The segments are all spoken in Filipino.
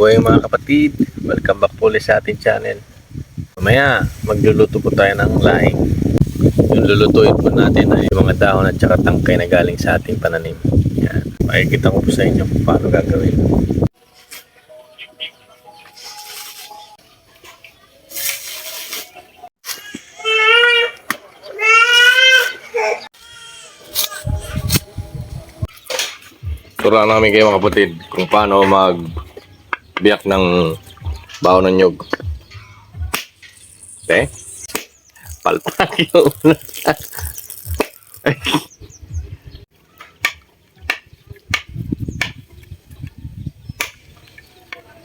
buhay mga kapatid. Welcome back po ulit sa ating channel. Mamaya, magluluto po tayo ng laing. Yung lulutuin po natin ay mga dahon at saka tangkay na galing sa ating pananim. Yan. Pakikita ko po sa inyo kung paano gagawin. Turuan namin kayo mga kapatid kung paano mag biyak ng baon ng nyog. Okay? Palpak yung una.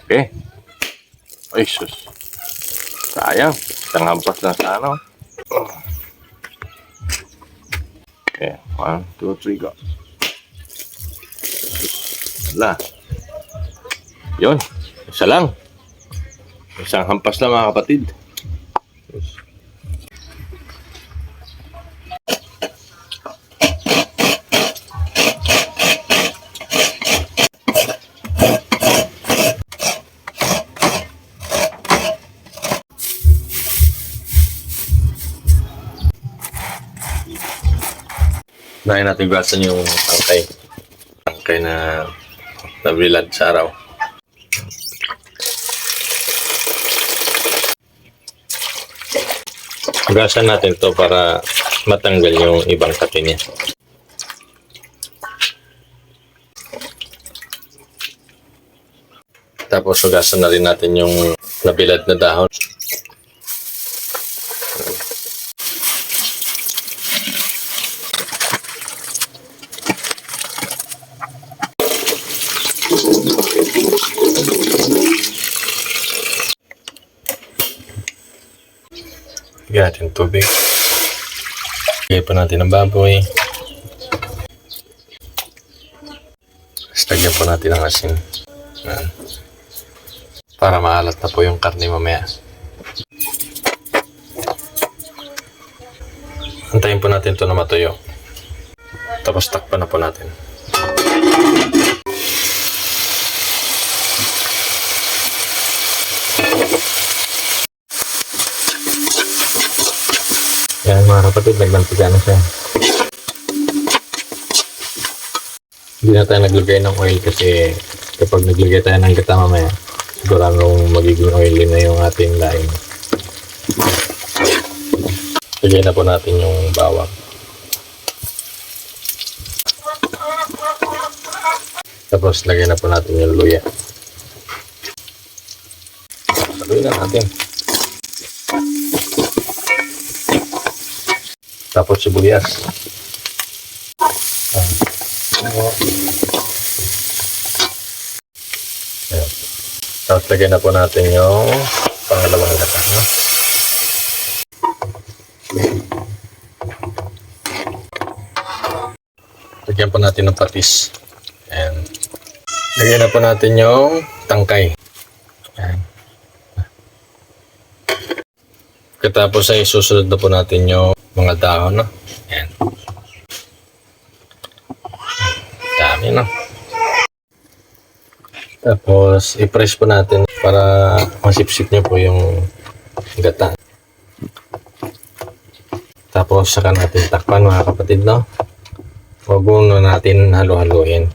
okay. Ay, sus. Sayang. Isang lang sa ano. Okay. One, two, three, go. Wala. Yun. Isa lang. Isang hampas lang mga kapatid. Dahil natin gasan yung tangkay. Tangkay na nabilad sa araw. Gasan natin to para matanggal yung ibang kati niya. Tapos hugasan na rin natin yung nabilad na dahon. Lagyan natin tubig. Lagyan pa natin ng baboy. Tapos lagyan pa natin ng asin. Yan. Para maalat na po yung karne mamaya. Antayin po natin ito na matuyo. Tapos takpan na po natin. Yan mga kapatid, nagmantika na siya. Hindi na tayo naglagay ng oil kasi kapag naglagay tayo ng gata mamaya, siguradong magiging oily na yung ating laing. Lagay na po natin yung bawang. Tapos lagay na po natin yung luya. Saluin na natin. Tapos sibuyas. Ah. Ayan. Tapos lagyan na po natin yung pangalawang gata. No? Lagyan po natin ng patis. Ayan. Lagyan na po natin yung tangkay. Ayan. Katapos ay susunod na po natin yung mga dahon, no? Ayan. Dami, no? Tapos, i-press po natin para masipsip niyo po yung gata. Tapos, saka natin takpan, mga kapatid, no? Huwag muna natin halo-haloin.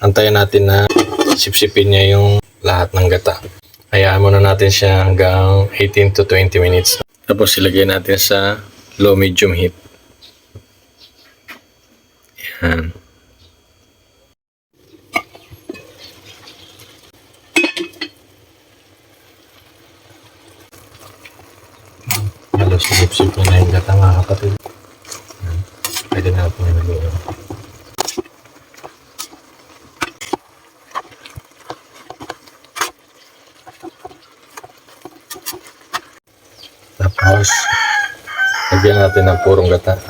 Antayin natin na sipsipin niya yung lahat ng gata. Hayaan muna natin siya hanggang 18 to 20 minutes. Tapos ilagay natin sa low medium heat. Yan. Halos sip-sip na yung gata mga kapatid. Yan. Pwede na po yung nagawin. Tapos, lagyan natin ng purong gata.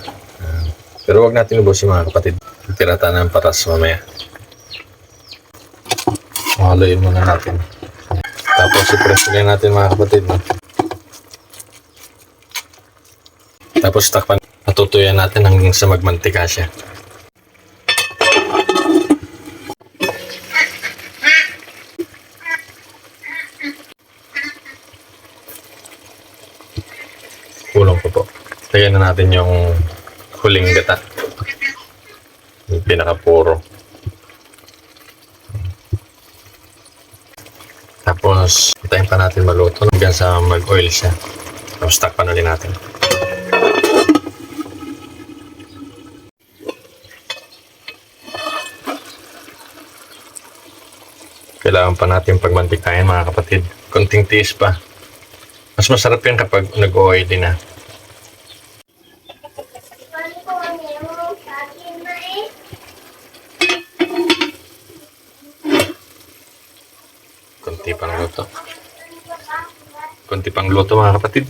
Pero wag natin ubusin mga kapatid. Tirata ng patas mamaya. Haluin muna natin. Tapos, i-press ulit natin mga kapatid. Tapos, takpan. Natutuyan natin hanggang sa magmantika siya. Lagyan na natin yung huling gata. Yung pinakapuro. Tapos, hintayin pa natin maluto hanggang sa mag-oil siya. Tapos takpan ulit natin. Kailangan pa natin pagmantikayan mga kapatid. Konting tiis pa. Mas masarap yan kapag nag-oil din na. Pang luto. Konti pang luto mga kapatid.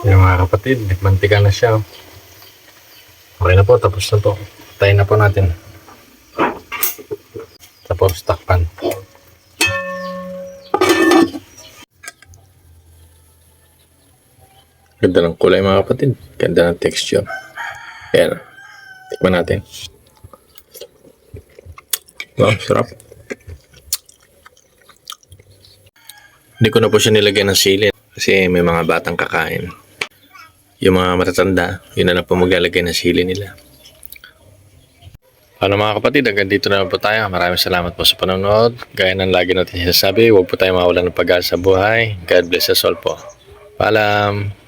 Yung mga kapatid, mantika na siya. Okay na po, tapos na po. Tayo na po natin. Tapos takpan. Ganda ng kulay mga kapatid. Ganda ng texture. Ayan. Tikman natin. Wow, sarap. Hindi ko na po siya nilagyan ng sili kasi may mga batang kakain. Yung mga matatanda, yun na lang po maglalagay ng sili nila. Ano mga kapatid, hanggang dito na po tayo. Maraming salamat po sa panonood. Gaya ng lagi natin sinasabi, huwag po tayo mawalan ng pag-asa sa buhay. God bless us all po. Paalam!